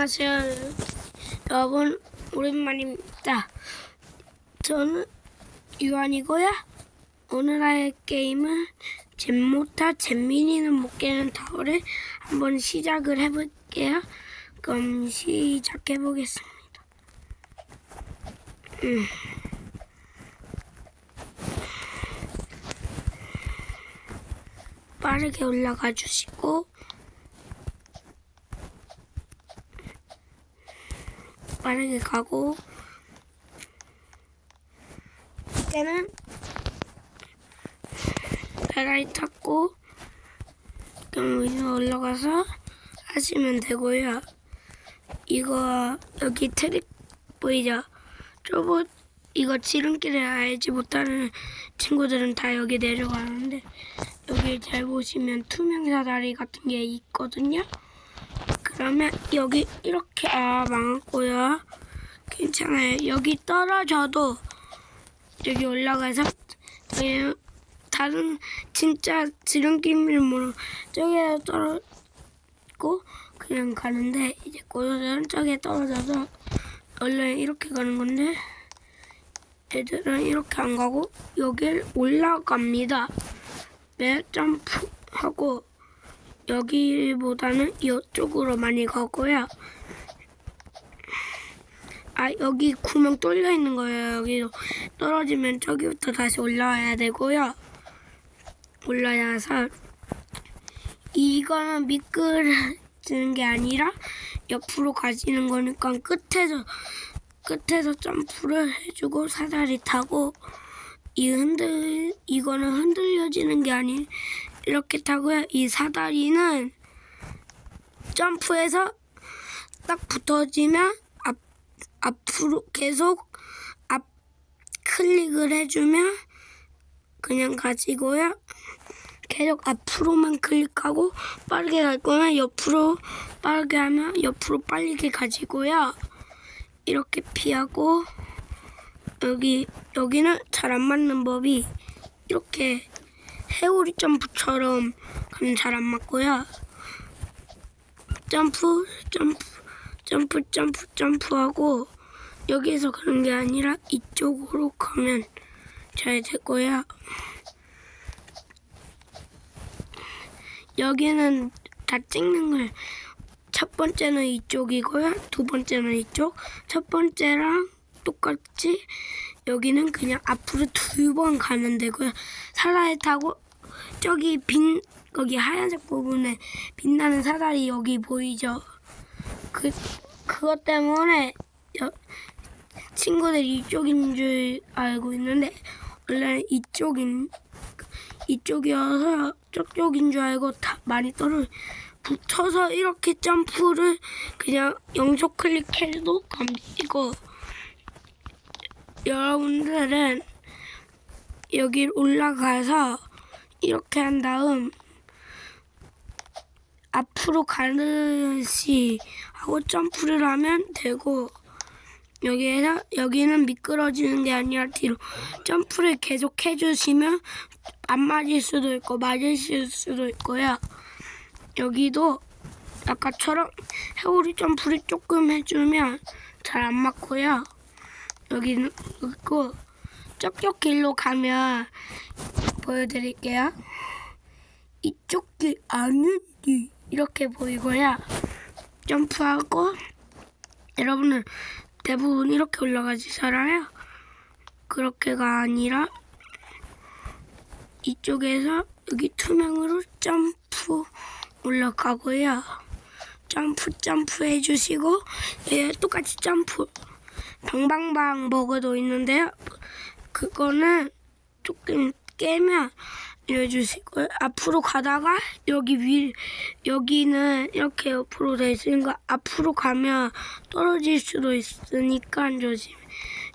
안녕하세요. 여러분, 오랜만입니다. 저는 유한이고요. 오늘 할 게임은 잼모타 잼민이는 못 깨는 타워를 한번 시작을 해볼게요. 그럼 시작해보겠습니다. 음. 빠르게 올라가 주시고 빠르게 가고 이때는 페라리 탔고 그럼 위로 올라가서 하시면 되고요. 이거 여기 트릭 보이죠? 저거 이거 지름길을 알지 못하는 친구들은 다 여기 내려가는데 여기 잘 보시면 투명 사다리 같은 게 있거든요. 그러면 여기 이렇게 아 망했고요. 괜찮아요. 여기 떨어져도 여기 올라가서 그냥 다른 진짜 지름길을 모르 저기에 떨어지고 그냥 가는데 이제 고도들은 저기에 떨어져서 원래 이렇게 가는 건데 애들은 이렇게 안 가고 여길 올라갑니다. 매 점프하고 여기보다는 이쪽으로 많이 가고요. 아 여기 구멍 뚫려 있는 거예요. 여기도 떨어지면 저기부터 다시 올라와야 되고요. 올라야서 이거는 미끄러지는 게 아니라 옆으로 가지는 거니까 끝에서 끝에서 점프를 해주고 사다리 타고 이 흔들 이거는 흔들려지는 게 아닌 이렇게 타고요. 이 사다리는 점프해서 딱 붙어지면 앞 앞으로 계속 앞 클릭을 해주면 그냥 가지고요. 계속 앞으로만 클릭하고 빠르게 갈 거면 옆으로 빠르게 하면 옆으로 빠르게 가지고요. 이렇게 피하고 여기 여기는 잘 안 맞는 법이 이렇게 해오리 점프처럼 가면 잘안 맞고요. 점프 점프 점프 점프 점프하고 여기에서 가는 게 아니라 이쪽으로 가면 잘될 거야. 여기는 다 찍는 걸 첫 번째는 이쪽이고요. 두 번째는 이쪽. 첫 번째랑 똑같이 여기는 그냥 앞으로 두 번 가면 되고요. 사다리 타고 저기 빈 거기 하얀색 부분에 빛나는 사다리 여기 보이죠? 그 그것 때문에 여, 친구들이 이쪽인 줄 알고 있는데 원래 이쪽인 이쪽이어서 저쪽인 줄 알고 다 많이 떨어 붙어서 이렇게 점프를 그냥 영속 클릭해도 갑니다. 여러분들은 여기 올라가서 이렇게 한 다음 앞으로 가듯이 하고 점프를 하면 되고 여기에서 여기는 미끄러지는 게 아니라 뒤로 점프를 계속 해주시면 안 맞을 수도 있고 맞으실 수도 있고요. 여기도 아까처럼 해오리 점프를 조금 해주면 잘 안 맞고요. 여기는 있고 저쪽 길로 가면 보여드릴게요. 이쪽 길 아닌지 이렇게 보이고요. 점프하고 여러분은 대부분 이렇게 올라가시잖아요. 그렇게가 아니라 이쪽에서 여기 투명으로 점프 올라가고요. 점프 점프 해주시고 예, 똑같이 점프 방방방 버그도 있는데요. 그거는 조금 깨면 알려주시고요. 앞으로 가다가 여기 위 여기는 이렇게 옆으로 돼 있으니까 앞으로 가면 떨어질 수도 있으니까 조심.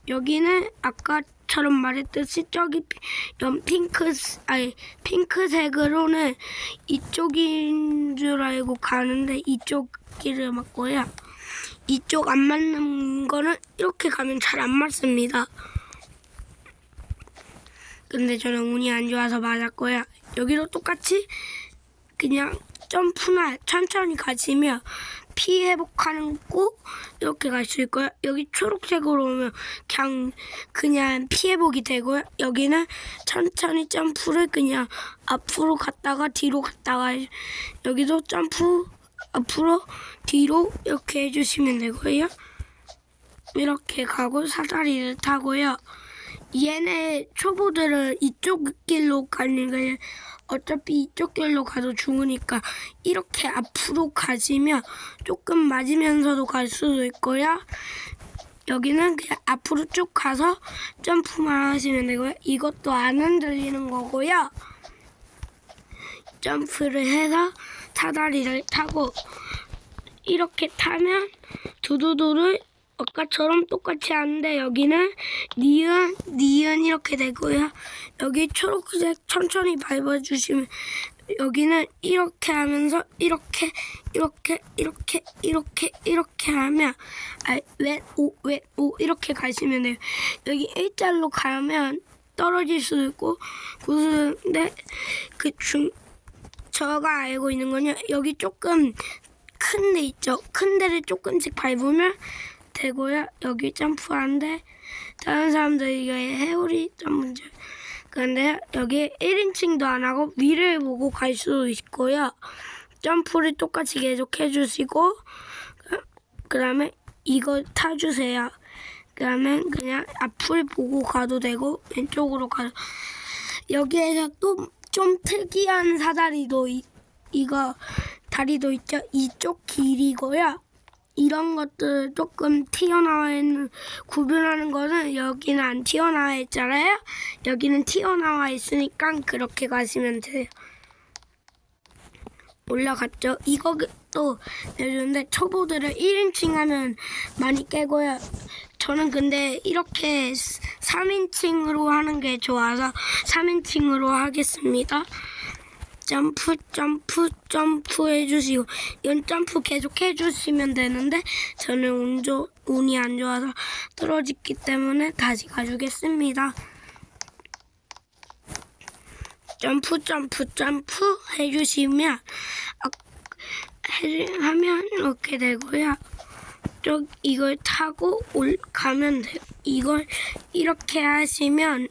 여기는 아까처럼 말했듯이 저기 핑크 아니 핑크색으로는 이쪽인 줄 알고 가는데 이쪽 길을 맞고요. 이쪽 안 맞는 거는 이렇게 가면 잘 안 맞습니다. 근데 저는 운이 안 좋아서 맞았고요. 여기도 똑같이 그냥 점프나 천천히 가시면 피 회복하는 꼭 이렇게 갈 수 있고요. 여기 초록색으로 오면 그냥 그냥 피 회복이 되고요. 여기는 천천히 점프를 그냥 앞으로 갔다가 뒤로 갔다가 여기도 점프 앞으로 뒤로 이렇게 해주시면 되고요. 이렇게 가고 사다리를 타고요. 얘네 초보들은 이쪽 길로 거예요. 어차피 이쪽 길로 가도 죽으니까 이렇게 앞으로 가시면 조금 맞으면서도 갈 수도 있고요. 여기는 그냥 앞으로 쭉 가서 점프만 하시면 되고요. 이것도 안 흔들리는 거고요. 점프를 해서 사다리를 타고 이렇게 타면 두두두를 아까처럼 똑같이 하는데 여기는 니은, 니은 이렇게 되고요. 여기 초록색 천천히 밟아주시면 여기는 이렇게 하면서 이렇게 이렇게 이렇게 이렇게 이렇게 하면 아, 왼오 이렇게 가시면 돼요. 여기 일자로 가면 떨어질 수도 있고 근데 그중 제가 알고 있는 건요. 여기 조금 큰 데 있죠. 큰 데를 조금씩 밟으면 되고요. 여기 점프하는데 다른 사람들이 이거 해오리 좀 문제. 그런데 여기 1인칭도 안 하고 위를 보고 갈 수도 있고요. 점프를 똑같이 계속 해주시고 그 다음에 이거 타주세요. 그러면 그냥 앞을 보고 가도 되고 왼쪽으로 가도 여기에서 또 좀 특이한 사다리도 이, 이거 다리도 있죠. 이쪽 길이고요. 이런 것들 조금 튀어나와 있는 구분하는 거는 여기는 안 튀어나와 있잖아요. 여기는 튀어나와 있으니까 그렇게 가시면 돼요. 올라갔죠. 이것 도 내주는데 초보들은 1인칭 하면 많이 깨고요. 저는 근데 이렇게 3인칭으로 하는 게 좋아서 3인칭으로 하겠습니다. 점프 점프 점프 해주시고 이건 점프 계속 해주시면 되는데 저는 운 조, 운이 안 좋아서 떨어졌기 때문에 다시 가주겠습니다. 점프 점프 점프 해주시면 하면 이렇게 되고요. 쪽 이걸 타고 올 가면 돼요. 이걸 이렇게 하시면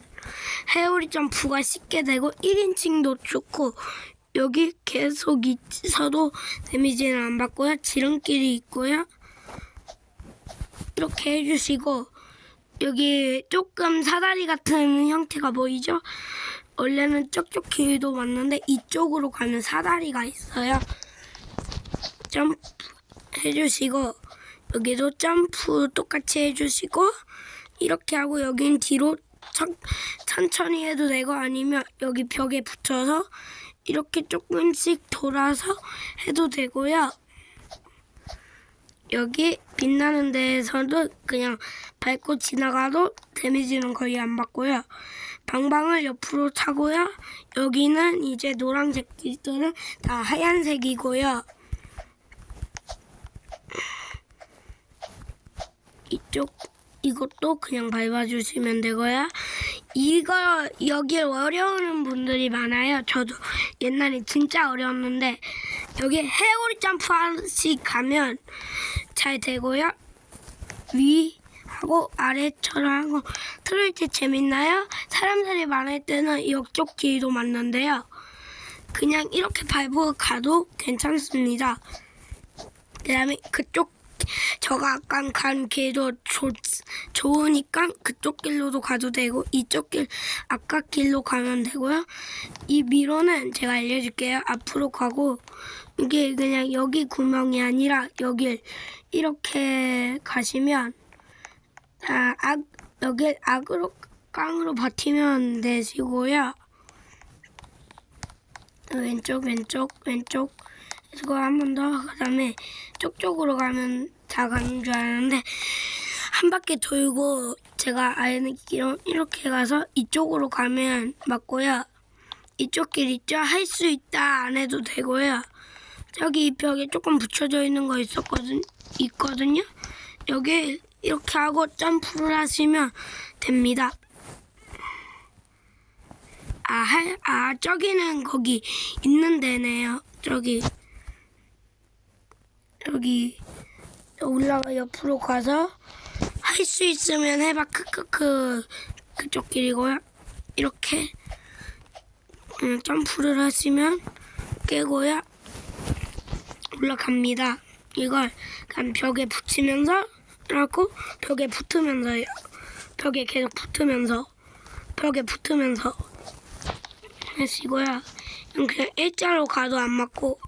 헤어리 점프가 쉽게 되고 1인칭도 좋고 여기 계속 있어도 데미지는 안 받고요. 지름길이 있고요. 이렇게 해주시고 여기 조금 사다리 같은 형태가 보이죠? 원래는 쪽쪽 길도 맞는데 이쪽으로 가면 사다리가 있어요. 점프 해주시고 여기도 점프 똑같이 해주시고 이렇게 하고 여긴 뒤로 천, 천천히 해도 되고 아니면 여기 벽에 붙여서 이렇게 조금씩 돌아서 해도 되고요. 여기 빛나는 데에서도 그냥 밟고 지나가도 데미지는 거의 안 받고요. 방방을 옆으로 차고요. 여기는 이제 노란색 길들은 다 하얀색이고요. 이쪽 이것도 그냥 밟아주시면 되고요. 이거 여기 어려우는 분들이 많아요. 저도 옛날에 진짜 어려웠는데 여기 해오리 점프 하나씩 가면 잘 되고요. 위 하고 아래처럼 하고 틀을 때 재밌나요? 사람들이 많을 때는 이쪽 길도 맞는데요. 그냥 이렇게 밟고 가도 괜찮습니다. 그 다음에 그쪽 저가 아까 간 길도 좋, 좋으니까 그쪽 길로도 가도 되고 이쪽 길 아까 길로 가면 되고요. 이 미로는 제가 알려줄게요. 앞으로 가고 이게 그냥 여기 구멍이 아니라 여길 이렇게 가시면 아, 악, 여길 악으로 깡으로 버티면 되시고요. 왼쪽 왼쪽 왼쪽 이거 한 번 더 그 다음에 쪽쪽으로 가면 다 가는 줄 알았는데 한 바퀴 돌고 제가 아는 길은 이렇게 가서 이쪽으로 가면 맞고요. 이쪽 길 있죠? 할 수 있다 안 해도 되고요. 저기 이 벽에 조금 붙여져 있는 거 있었거든 있거든요. 여기 이렇게 하고 점프를 하시면 됩니다. 아, 할, 아, 저기는 거기 있는 데네요. 저기. 여기 올라가 옆으로 가서 할 수 있으면 해봐. 크크크. 그쪽 길이고요. 이렇게. 음, 점프를 하시면 깨고요. 올라갑니다. 이걸 그냥 벽에 붙이면서 이렇게 벽에 붙으면서요 벽에 계속 붙으면서 벽에 붙으면서 하시고요. 그냥 일자로 가도 안 맞고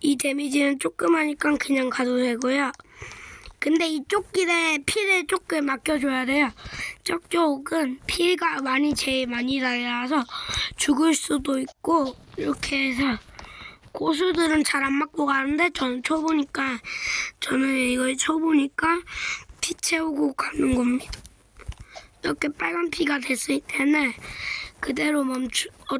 이 데미지는 조그마니까 그냥 가도 되고요. 근데 이쪽 길에 피를 조금 아껴줘야 돼요. 저쪽은 피가 많이 제일 많이 달아서 죽을 수도 있고 이렇게 해서 고수들은 잘 안 맞고 가는데 저는 초보니까 저는 이걸 초보니까 피 채우고 가는 겁니다. 이렇게 빨간 피가 됐을 때는 그대로 멈추 어,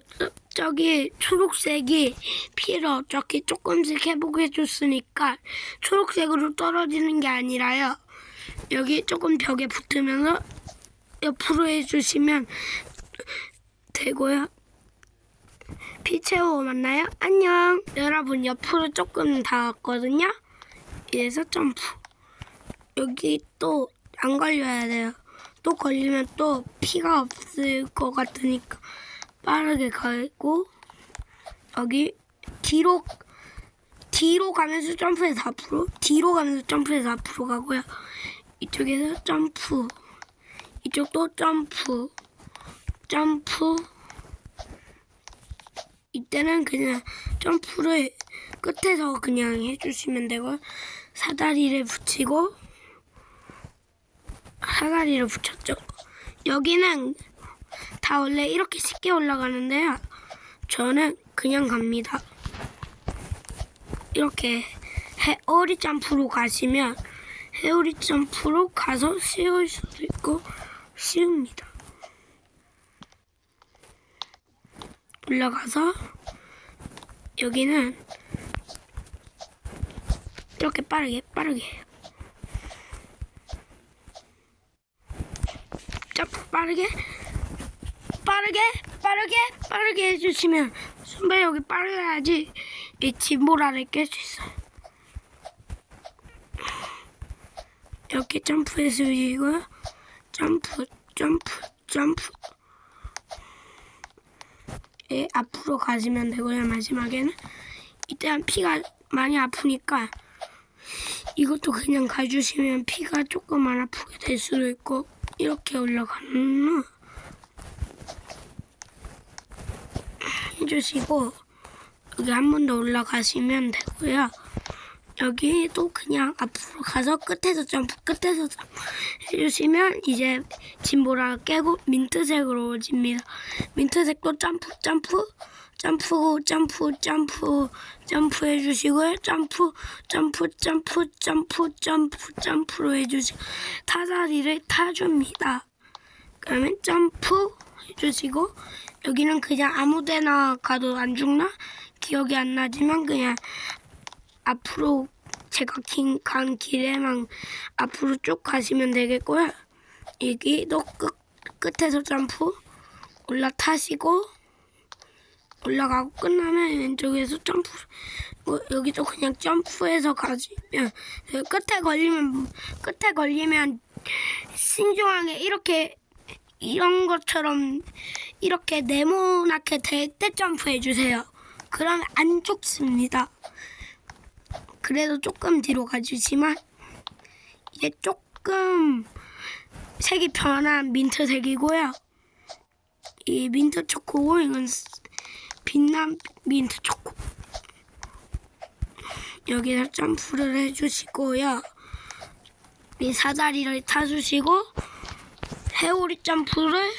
저기 초록색이 피를 어차피 조금씩 회복해 줬으니까 초록색으로 떨어지는 게 아니라요. 여기 조금 벽에 붙으면서 옆으로 해주시면 되고요. 피 채우고 만나요? 안녕. 여러분 옆으로 조금 다 왔거든요. 이래서 점프. 여기 또 안 걸려야 돼요. 또 걸리면 또 피가 없을 것 같으니까 빠르게 가고 여기 뒤로 뒤로 가면서 점프해서 앞으로 뒤로 가면서 점프해서 앞으로 가고요 이쪽에서 점프 이쪽도 점프 점프 이때는 그냥 점프를 끝에서 그냥 해주시면 되고 사다리를 붙이고 사다리를 붙였죠. 여기는 다 원래 이렇게 쉽게 올라가는데요. 저는 그냥 갑니다. 이렇게 해오리 점프로 가시면 해오리 점프로 가서 쉬울 수도 있고 쉬웁니다. 올라가서 여기는 이렇게 빠르게 빠르게 점프 빠르게 빠르게 빠르게 빠르게 해주시면 선배 여기 빨라야지 이 진보라를 깰 수 있어요. 이렇게 점프해서 이고요. 점프 점프 점프 예, 앞으로 가시면 되고요. 마지막에는 이때는 피가 많이 아프니까 이것도 그냥 가주시면 피가 조금 안 아프게 될 수도 있고 이렇게 올라가는 해주시고 여기 한 번 더 올라가시면 되고요. 여기도 그냥 앞으로 가서 끝에서 점프, 끝에서 점프 해주시면 이제 진보라 깨고 민트색으로 오집니다. 민트색도 점프, 점프, 점프, 점프, 점프, 점프 해주시고요. 점프, 점프, 점프, 점프, 점프, 점프로 해주시고 타다리를 타줍니다. 그러면 점프 해주시고 여기는 그냥 아무데나 가도 안 죽나? 기억이 안 나지만 그냥 앞으로 제가 긴, 간 길에만 앞으로 쭉 가시면 되겠고요. 여기도 끝, 끝에서 점프 올라타시고 올라가고 끝나면 왼쪽에서 점프 뭐 여기도 그냥 점프해서 가시면 끝에 걸리면 끝에 걸리면 신중하게 이렇게 이런 것처럼 이렇게 네모나게 될 때 점프해 주세요. 그러면 안 죽습니다. 그래도 조금 뒤로 가주지만 이제 조금 색이 변한 민트색이고요. 이 민트 초코고 이건 빛난 민트 초코. 여기서 점프를 해주시고요. 이 사다리를 타주시고 해오리 점프를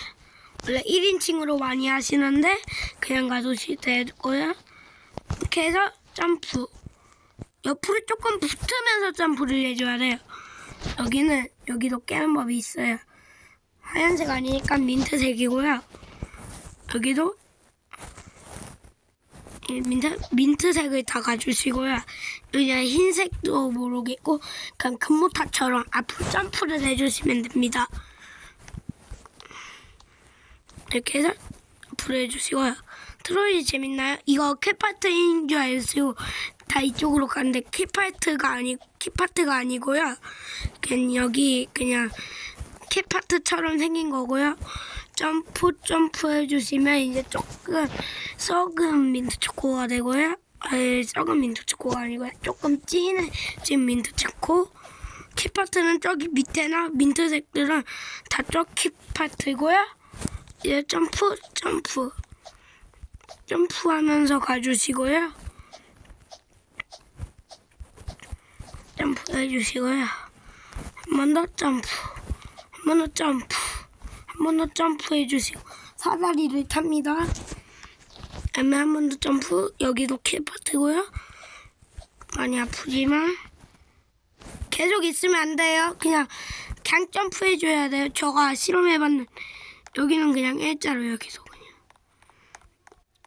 원래 1인칭으로 많이 하시는데 그냥 가주시도 되고요. 이렇게 해서 점프. 옆으로 조금 붙으면서 점프를 해줘야 돼요. 여기는 여기도 깨는 법이 있어요. 하얀색 아니니까 민트색이고요. 여기도 이 민트, 민트색을 다 가주시고요. 그냥 흰색도 모르겠고 그냥 금모타처럼 앞으로 점프를 해주시면 됩니다. 이렇게 해주시고요. 트롤이 재밌나요? 이거 캣파트인 줄 알고 다 이쪽으로 가는데 키파트가 아니 키파트가 아니고요. 그냥 여기 그냥 키파트처럼 생긴 거고요. 점프 점프 해주시면 이제 조금 썩은 민트 초코가 되고요. 아니 썩은 민트 초코가 아니고요. 조금 진해진 민트 초코. 키파트는 저기 밑에나 민트색들은 다저 키파트고요. 이제 점프 점프 점프하면서 가주시고요. 점프 해 주시고요. 한 번 더 점프, 한 번 더 점프, 한 번 더 점프 해 주시고 사다리를 탑니다. 다음에 한 번 더 점프, 여기도 키파트고요. 많이 아프지만 계속 있으면 안 돼요. 그냥 그냥 점프 해 줘야 돼요. 저가 실험해봤는 여기는 그냥 일자로 여기서 그냥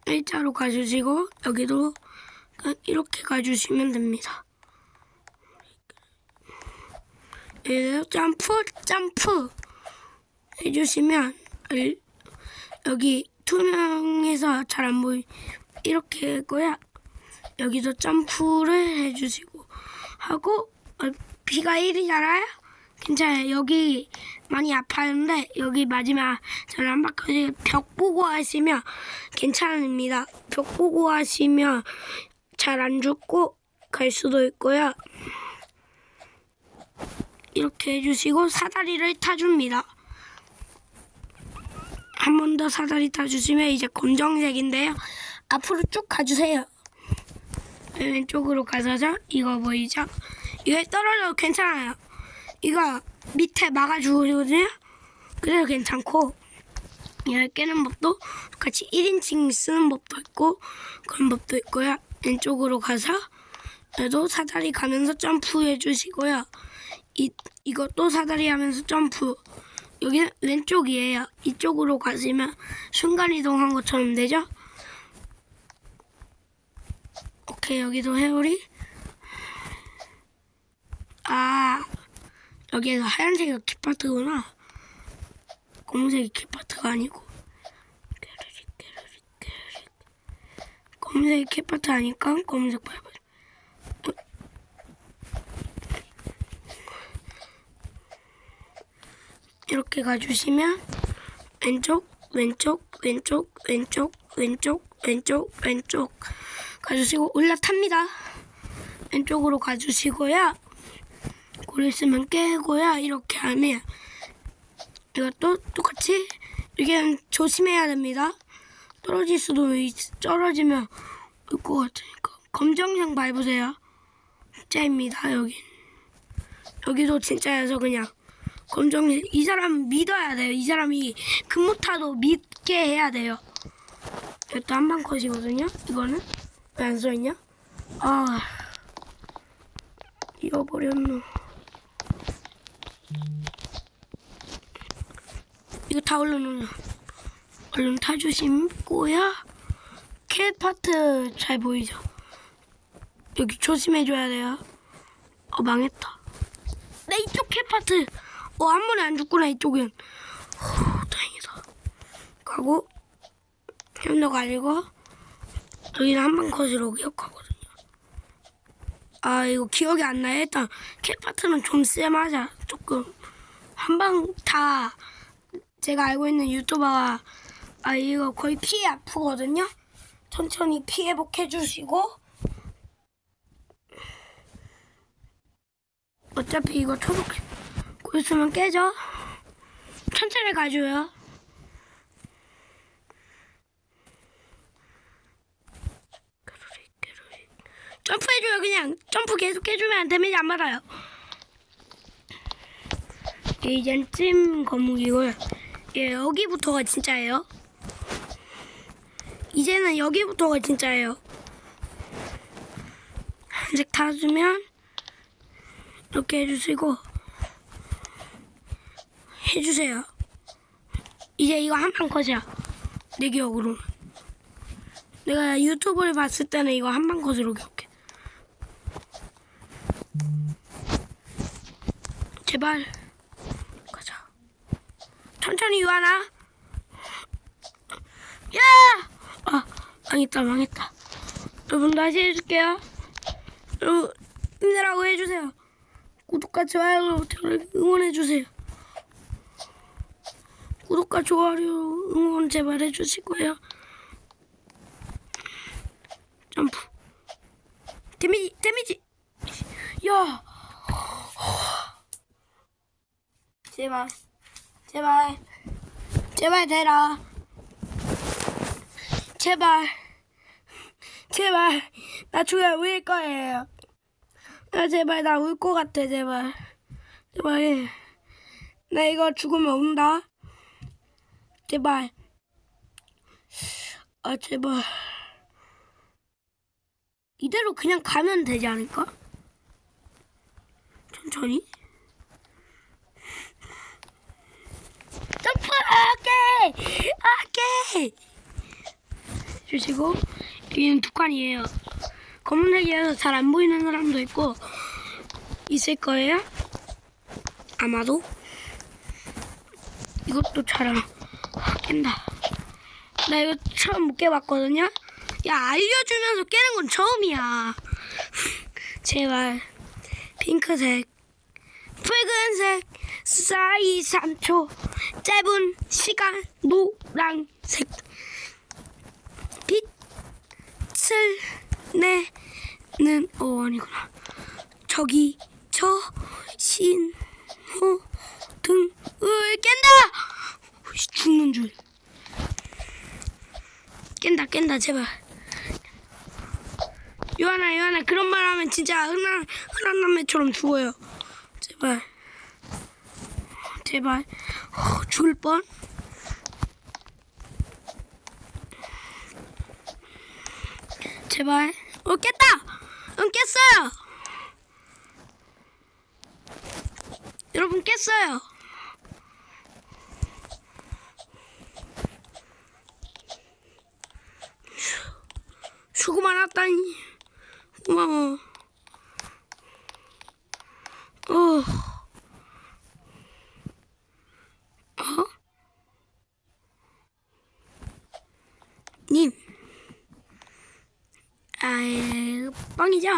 일자로 가주시고 여기도 이렇게 가주시면 됩니다. 여기서 점프 점프 해주시면 을- 여기 투명해서 잘 안 보이 이렇게 했고요. 여기도 점프를 해주시고 하고 어, 비가 1이잖아요. 괜찮아요. 여기 많이 아파하는데 여기 마지막 저는 한 바퀴 벽 보고 하시면 괜찮습니다. 벽 보고 하시면 잘 안 죽고 갈 수도 있고요. 이렇게 해주시고 사다리를 타줍니다. 한 번 더 사다리 타주시면 이제 검정색인데요. 앞으로 쭉 가주세요. 왼쪽으로 가서죠. 이거 보이죠? 이거 떨어져도 괜찮아요. 이거 밑에 막아주거든요. 그래서 괜찮고 이걸 깨는 법도 같이 1인칭 쓰는 법도 있고 그런 법도 있고요. 왼쪽으로 가서 얘도 사다리 가면서 점프 해 주시고요. 이, 이것도 사다리 하면서 점프. 여기는 왼쪽이에요. 이쪽으로 가시면 순간이동한 것처럼 되죠? 오케이, 여기도 회오리. 아, 여기에서 하얀색이 킥파트구나. 검은색이 킥파트가 아니고. 검은색이 킥파트 아니까 검은색 밟아. 이렇게 가주시면 왼쪽, 왼쪽, 왼쪽, 왼쪽, 왼쪽, 왼쪽, 왼쪽 가주시고 올라탑니다. 왼쪽으로 가주시고요. 고리 있으면 깨고요. 이렇게 하면 이것도 똑같이 이게 조심해야 됩니다. 떨어질 수도 있, 떨어지면 올 것 같으니까 검정색 밟으세요. 진짜입니다. 여기 여기도 진짜여서 그냥 검정 이 사람 믿어야 돼요. 이 사람이 금모타도 믿게 해야 돼요. 이것도 한방 컷이거든요. 이거는 왜 안 써있냐? 아 잃어버렸노. 이거 다 얼른 얼른 타주시고요. 캘 파트 잘 보이죠? 여기 조심해줘야 돼요. 어 망했다. 내 이쪽 캘 파트. 어, 한 번에 안 죽구나, 이쪽은. 후, 다행이다. 가고, 힘도 가지고, 여기는 한방 컷으로 기억하거든요. 아, 이거 기억이 안 나요. 일단, 캣 파트는 좀 쎄맞아. 조금. 한방 다, 제가 알고 있는 유튜버가, 아, 이거 거의 피 아프거든요. 천천히 피 회복해 주시고, 어차피 이거 초록, 고 있으면 깨져. 천천히 가줘요. 점프해줘요, 그냥. 점프 계속 해주면 데미지 안 받아요. 이젠 찜 거북이고요. 예, 여기부터가 진짜예요. 이제는 여기부터가 진짜예요. 한색 타주면 이렇게 해주시고 해주세요. 이제 이거 한판 컷이야. 내 기억으로는. 내가 유튜브를 봤을 때는 이거 한판 컷으로 기억해. 제발. 천천히 유하나. 야! 아 망했다 망했다. 여러분 다시 해줄게요. 여러분 힘내라고 해주세요. 구독과 좋아요로 저를 응원해주세요. 구독과 좋아요 응원 제발 해주실 거예요. 점프. 데미지 데미지. 야. 제발 제발 제발 되라. 제발 제발 나 죽여 울 거예요. 아 제발 나 울 것 같아 제발 제발 나 이거 죽으면 운다. 제발 아 제발 이대로 그냥 가면 되지 않을까? 천천히 점프 오케이. 주시고 여기는 두 칸이에요. 검은색이어서 잘 안 보이는 사람도 있고 있을 거예요. 아마도. 이것도 잘안 깬다. 나 이거 처음 못 깨봤거든요. 야 알려주면서 깨는 건 처음이야. 제발. 핑크색 붉은색 사이 3초 짧은 시간 노란색 빛을 내는 어 아니구나. 저기 저 신호 등을 깬다! 씨, 죽는 줄. 깬다 깬다 제발. 요하나 요하나 그런 말 하면 진짜 흔한 흔한 남매처럼 죽어요. 제발 제발. 어, 죽을 뻔. 제발. 어 깼다! 응 깼어요! 여러분 깼어요! 수고 많았다니 고마워. 어. 어? 님. 아, 예, 빵이죠?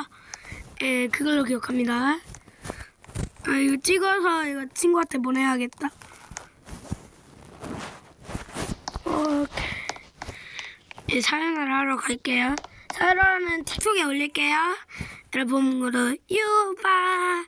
예, 그걸로 기억합니다. 아, 이거 찍어서 이거 친구한테 보내야겠다. 오케이. 예, 사연을 하러 갈게요. 사연은 틱톡에 올릴게요. 여러분, 모두 유바.